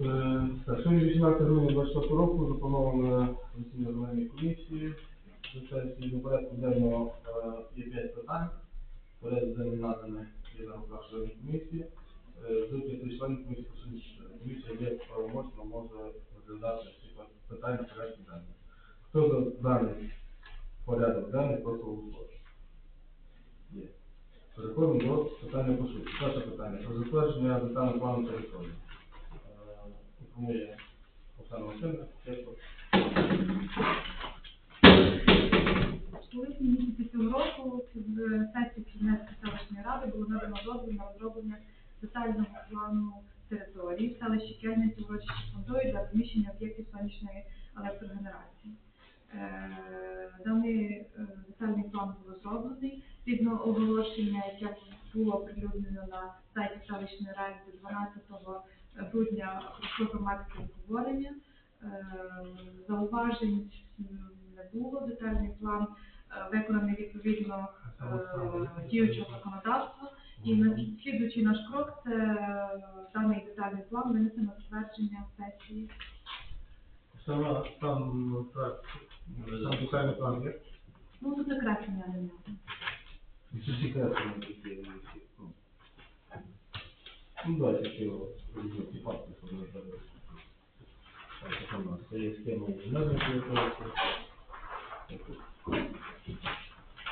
Е, сьогодні 18 грудня 24 року заплановане засідання земельної комісії. Звичайно, до порядку денного е, є 5 питань. Порядок денний наданий є на руках членів комісії. Е, З п'яти членів комісії комісія є правомочна, може розглядати всі питання порядку денного. Хто за даний порядок денний, прошу голосувати. Є. Переходимо до питання по суті. Перше питання. Про затвердження детального плану території. Е, Інформує Оксана Васильівна. У липні місяці цього року з сесії Чернецької селищної ради було надано дозвіл на розроблення детального плану території в селищі Кельниці урочище фондою для розміщення об'єктів сонячної електрогенерації. Е, Даний е, детальний план був розроблений згідно оголошення, яке було оприлюднено на сайті селищної ради 12 грудня пройшло громадське обговорення. Е, Зауважень не було. Детальний план е, виконаний відповідно е, діючого законодавства. І на- слідуючий наш крок це даний детальний план винести на затвердження сесії. Сама там так, там детальний план є. Ну, тут закреслення на нього. Це секрет, що ми такі, ну, давайте ще його ті факти, щоб не треба. Так, у нас є схема інженерної території.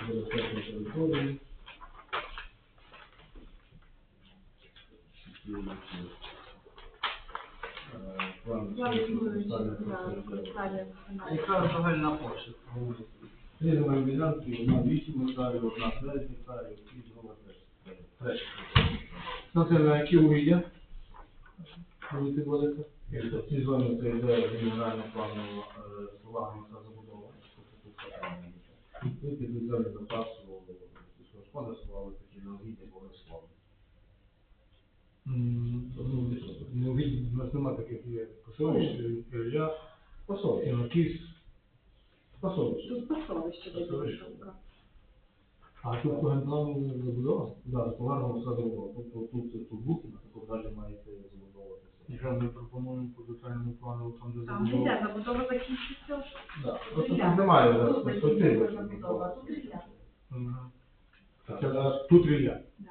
Забезпечення території. Три земельні ділянки, одна 8 гектарів, одна 9 гектарів, і друга теж. Ну це на які угіддя? Будете водити? Тобто Ці зони це йде генерального плану е, повагами та забудови. тобто тут все правильно буде. І підуть землі запасу господарства, але такі необхідні обов'язково. Ну, угідь, у нас нема таких є. Косовище, Ілля, Посолі. Інокіс. Посолі. Тут Пасовище. А тут по генплану забудова? Да, з повагами та забудови. Тобто тут тут бухіна, тако далі маєте забудовуватися. І що ми пропонуємо по детальному плану там, де Там не забудова? йде забудова закінчиться. Да. Просто тут немає зараз Тут перспективи. закінчиться забудова, тут йде. Мгм. Так. Це зараз тут Ілля. Да.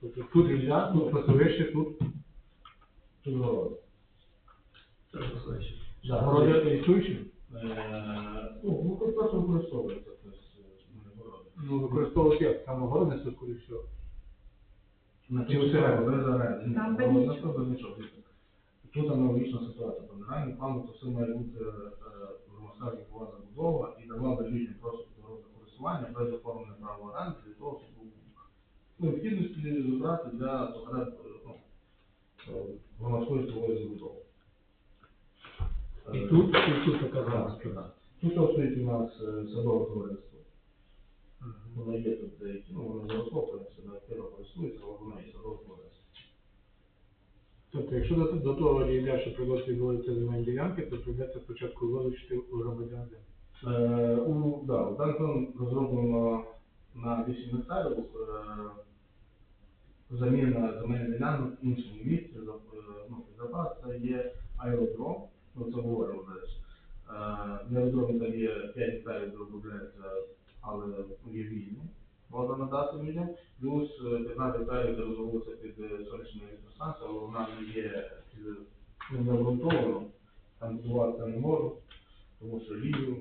Тобто тут Ілля, тут Косовище, тут Тут город. Це ж. Да, Городи город. існуючі. Е, Ну, ну, тут просто використовується, не. Ну, використовувати як? Там огородництво, скоріше всього. Чи Там ну, без нічого. Тут аналогічна ситуація. По генеральному плану то все має бути е, громадська житлова забудова і давала людям просто дорожне користування без оформлення права оренди для того, щоб необхідності забрати для потреб е, ну, е, громадської житлової забудови. І Е, тут, і тут така так, громадська. Тут стоїть у нас е, садове товариство. Воно є тут деякі, ну, воно заросло, в принципі, активно користується, але воно є садове. Тобто, якщо до, до того дійде, що прийдеться відводити земельні ділянки, то прийдеться спочатку вилучити у громадян. землю. Е, у, да, у Данкон розроблено на 8 гектарів е, заміна земельних ділянок в іншому місці. За- е, Ну, запас це є аеродром, ну це говоримо далі. Е, на аеродромі там є 5 гектарів, де обробляється, але є вільні. Можна надати людям, плюс е, 15 гектарів, де розвиваються під е, сонячну електростанцію, але вона не є е, ну, не обґрунтована, там будуватися не можуть тому що лінію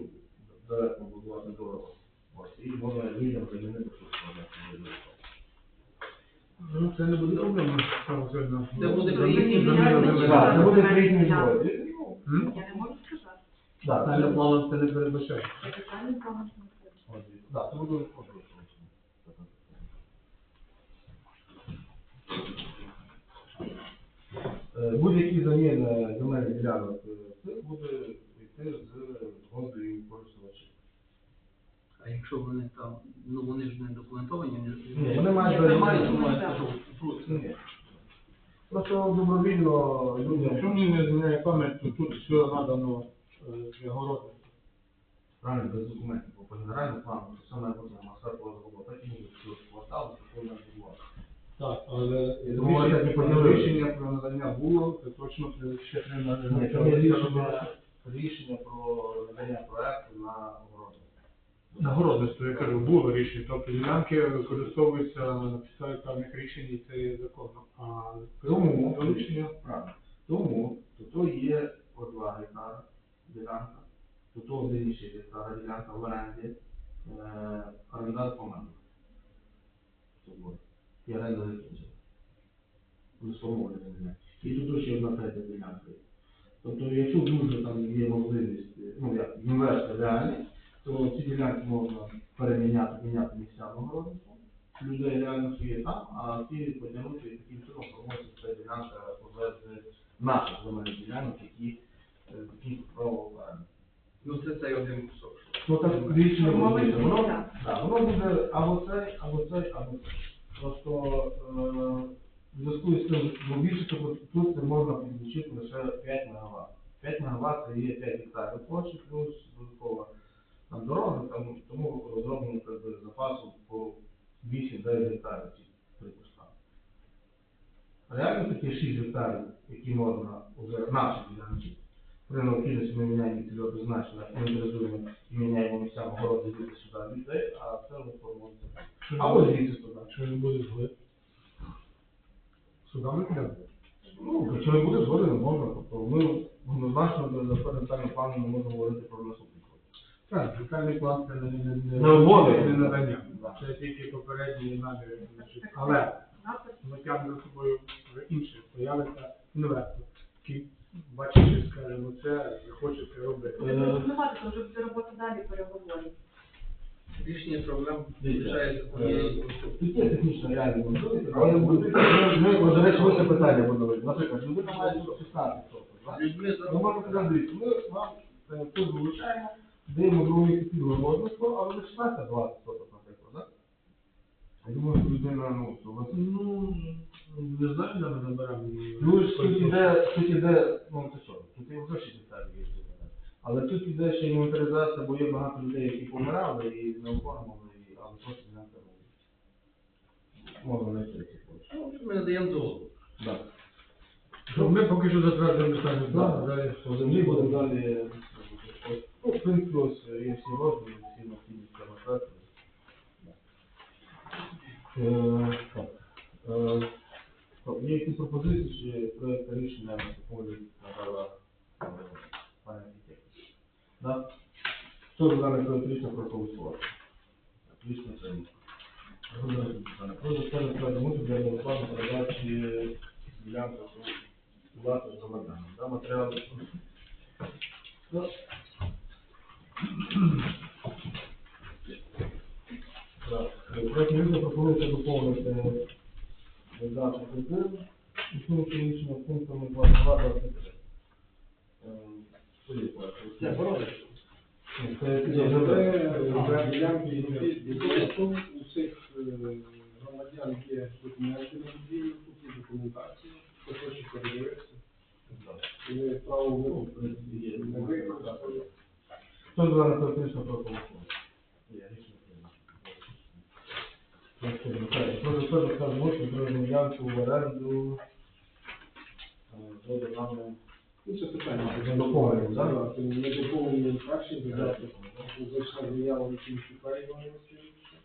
далеко будувати дорого. Ось, і можна людям замінити щось. Ну, це не буде проблема, сьогодні. Це буде. Так, це буде. Ну, Я не можу сказати. так, це- план це не передбачає. Детальний план не От, Так, це буде. Е, Будь-які заміни земельних ділянок, е, буде йти з згодою користувачів. А якщо вони там, ну вони ж не документовані, вони- Ні, вони мають Ні, бути- мають, мають, Ні. Просто добровільно Якщо людям мені не зміняє пам'ять, то тут все надано е, для Правильно, без документів, бо по генеральному плану, що саме на масштаб забудова, так і буде що квартал, що повинна відбувати. Так, але рішення про надання було, це точно ще три надання. рішення, про надання проекту на огороду. Нагородництво, я кажу, було рішення, тобто ділянки використовуються на підставі певних рішень, і це є законно. А Тому, то рішення правильно, тому, то то є по 2 гектара ділянка, то 1,6 гектара ділянка в оренді, орендар помер. І оренда закінчила. Сформовуєте мене. І тут ще одна третя ділянка. Тобто, якщо дуже там є можливість, ну як інвестор реальний, то ці ділянки можна переміняти, міняти місцями огородництва. Людей реально є там, а ті потягнути таким чином формується ця ділянка вже з наших земельних ділянок, які е, такі право оренди. Ну це цей один кусок. Буде, йде, воно, да, воно буде або цей, або цей, або цей. Просто е, в зв'язку з тим, бо більше тут можна підключити лише 5 МВт. 5 МВт це є 5 гектарів площі, плюс додаткова там дорога, там, тому розроблено как би, запасу по 8-9 гектарів три. Реально такі 6 гектарів, які можна вже наші ділянки, при необхідності ми міняємо цільове призначення, інвентаризуємо і міняємо місця огороди звідти сюди людей, а це вже формується. Або звідси туди. Якщо не буде згоди, Сюди судами підемо. Ну, якщо не буде згоди, не можна. Тобто ми однозначно за перед детальним планом не можемо говорити про наступний крок. Так, детальний план це не, не, не, Не обов'язково. не надання. Да. Це тільки попередні наміри. Але ми тягнемо за собою вже інше. Появиться інвестор, який бачить, скаже, ну це хоче це робити. Буде пропонувати, то вже буде робота далі переговорів. Рішення проблем Дивіться, вирішається. Тут є технічно реальні можливості, але ми, ми, ми, до речі, це питання будемо. Наприклад, людина має 16 соток, Ми можемо сказати, дивіться, ми вам е, тут залучаємо, даємо другу місце під але не 16, 20 соток, наприклад, так? Я думаю, що людина, ну, вас, ну, Не знаю, де ми заберемо. Ну, ж тут іде, тут іде, ну це що, тут вже 6 гектарів є. Але тут іде ще інвентаризація, бо є багато людей, які помирали і не оформили, і- але просто не оформили. Можна знайти ці площі. ну, ми надаємо згоду. Так. Ну, Ми поки що затвердимо детальний план, далі По землі будемо далі, ну, в принципі, ось є всі розділи, всі необхідні самостоятельно. Е, так. Е, так, Є якісь пропозиції, чи проєкт рішення доповідь надала е, пані архітектор? Да? Хто за дане проєкт рішення прошу голосувати? Так, Рішення прийнято. Розглядаємо питання. Про затвердження проекту мусу для невикладної передачі ділянки у власність громадянам. Да, матеріали. Так, рішення пропонується доповнити додаток 1, існуючи рішення пунктами 22 23. Це боротися. Це Це ділянки інвесту усіх е, громадян є документи на будівлю, тут хто хоче передивитися. Ми право є. Хто за дане проект рішення прошу голосувати? Є, рішення прийнято. Про затвердження скажу, можна зробити ділянку в оренду. е, До державної Ну, це питання. Це доповнення, так? Так, Ми доповнюємо перший додаток. Зайшла заява на кінці Івана Васильовича.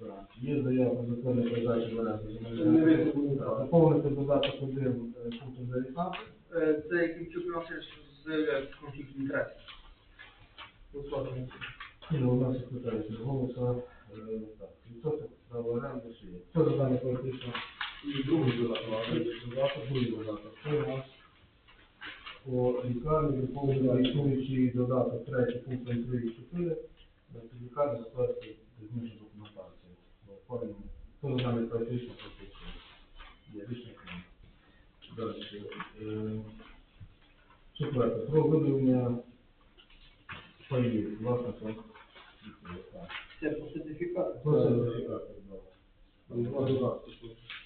Так, Є заява про законне передачі в оренду Це не ділянки. видно, Так, так. Доповнити додаток 1 е, пунктом 19. Е, Це Кімчук Іван Васильович заявляє про конфлікт інтересів. Голосувати. Ну, у нас секретарі голоса. Відсоток права оренди ще є. Хто за дане політичне? І другий додаток. Другий додаток. Це у нас по лікарні доповнює існуючий додаток третій пунктом 3 і 4. Лікарня затвердити зміну документації. Оформлено. Хто за дане політичне політичне? Є рішення. Далі. Четверте. Про виділення паїв. Власне, це. Це по сертифікату. Там два додатки.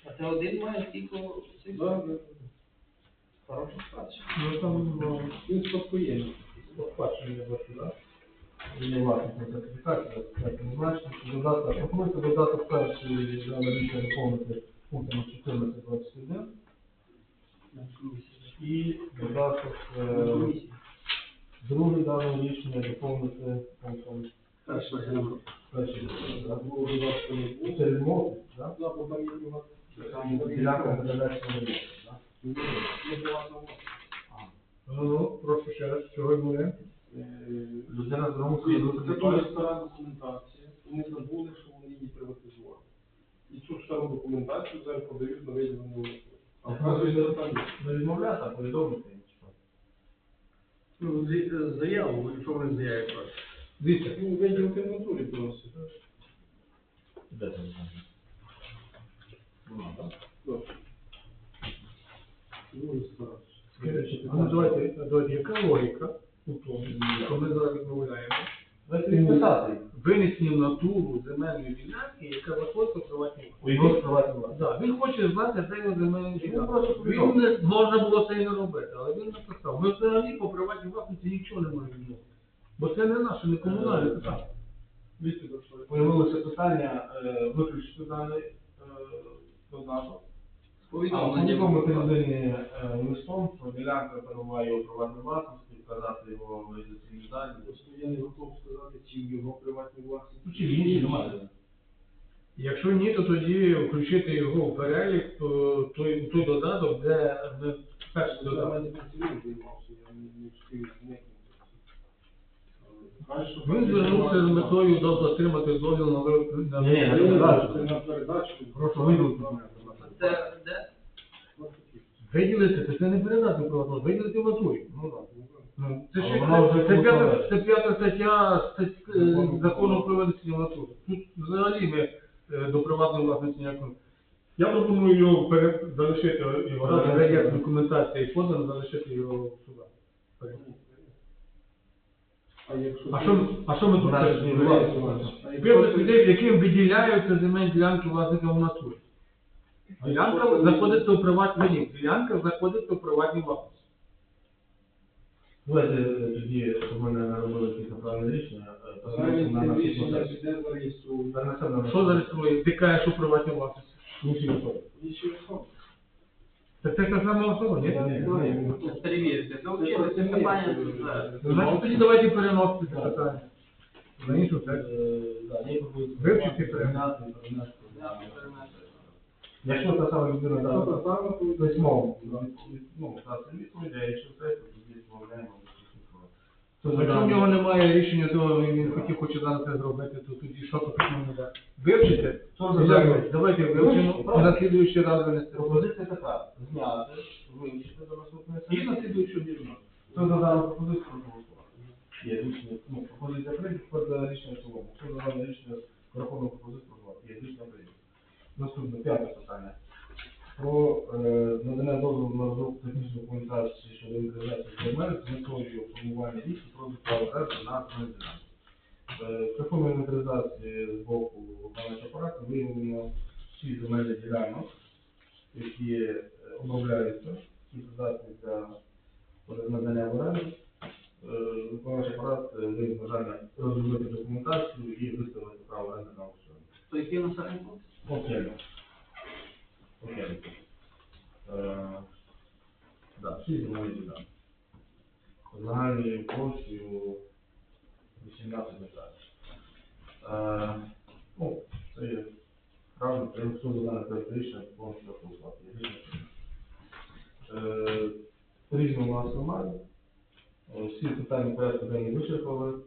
А це один має скільки цих? Да, да. Хороша спадщина. Ну там ну, Він спадкоємний. спадщини бачу, да? Він власник на так не значно, додаток, пропонується додаток перший на рішення доповнити пунктами 14-21 і додаток е, другий даного рішення доповнити пунктом Перше, зробимо. Було додатку не. Це відмовити, так? Да, бо там є. Там ділянка на завершення робіт, так? Ні, не приватна власність. Ну, ну, прошу ще раз, чого буде? Е, Людина знову Це дуже стара документація, вони забули, що вони її приватизували. І цю стару документацію зараз подають на виділену. А вказується там не відмовляти, а повідомити Ну, заяву, що вони заяві просять. Дивіться, він виділити в натурі просить. Де там? Ну, так. Дуже стара. скажіть, а ну давайте, давайте, яка логіка у тому, що ми зараз відмовляємо? Давайте відписати. Винесені в натуру земельної ділянки, яка знаходиться в приватній У його приватні власності. Да, він хоче знати, де його земельна ділянка. просто Він не можна було це і не робити, але він написав. Ми взагалі по приватній власності нічого не можемо відмовити. Бо це не наше, не комунальне питання. Вісті що появилося питання е, виключити даний е, додаток. А Повідомлення. потім ми передані е, листом, що ділянка перебуває у приватній власності, вказати його в реєстраційні дані. Просто я не готов сказати, чи в його приватній власності. Ну, чи в іншій немає. Якщо ні, то тоді включити його в перелік, то той, той додаток, де ми перший Я додаток. навіть не цілим займався, я не, не встиг зникнути. Каже, що Він звернувся з метою до- отримати дозвіл на ви- на Ні, ні, на передачу. на передачу. Прошу виділити. Це де? Виділити, це, це не передати приватно, виділити в. Ну, так. Ну, це Але ще вона вже п'ята, це п'ята стаття стать- е, закону про ведення натури. Тут взагалі ми е, до приватної власності ніякого. Я пропоную його пере- залишити його так. документації подано, залишити його сюди. А якщо А що, а що ми тут Наш теж ні, власне? власне. Ти- людей, яким виділяються земельні ділянки власника в натурі. Ділянка знаходиться у приватній ні, ділянка знаходиться у приватній власності. Давайте е, тоді, щоб ми не робили якісь неправильні рішення, е, Навіть на ці наші рішення процеси. піде зареєструють. Перенесемо на Що зареєструє? Ти кажеш, що приватні власності. інші особи. Інші особи. Так це та сама особа, ні? Ні. Перевірити. Це взагалі це питання зараз. Ну, Значить, тоді давайте переносити це питання. На іншу сесію. Е. Вивчити перенести. Якщо та сама людина дала та сама, то письмово, ну, дасть відповідь, якщо все, то тоді відмовляємо. Якщо в нього немає рішення, то він хотів хоче зараз це зробити, то тоді що йому не дати? Вивчите? Хто за Давайте. Давайте Вивчимо, правильно. на слідуючий раз винести. Пропозиція така, зняти, вивчити до наступної І на слідуючу дільну. Хто за дану пропозицію проголосувати? Є рішення, ну, пропозиція прийнята, хто за рішення в цілому. Хто за дане рішення рахунок пропозиції проголосувати? Є рішення прийнято. Наступне, п'яте питання. Про е, надання дозволу на розробку технічної документації щодо інвентаризації земель з метою формування лісу про право оренди на ділянки. Е, Шляхом інвентаризації з боку виконавчого апарату виявлено всі земельні ділянок, які е, обробляються, і придатні для надання в оренду. Е, Виконавчий апарат виявив бажання розробити документацію і виставити право оренди на аукціон. То який населений пункт? Окей. Окей. Е, Да, всі земельні ділянки. Загальною площею 18 метрів. Е, Ну, це є правильно, все задане проєкт повністю рішення. Е, Різного у. Е, Всі питання порядку денні вичерпали.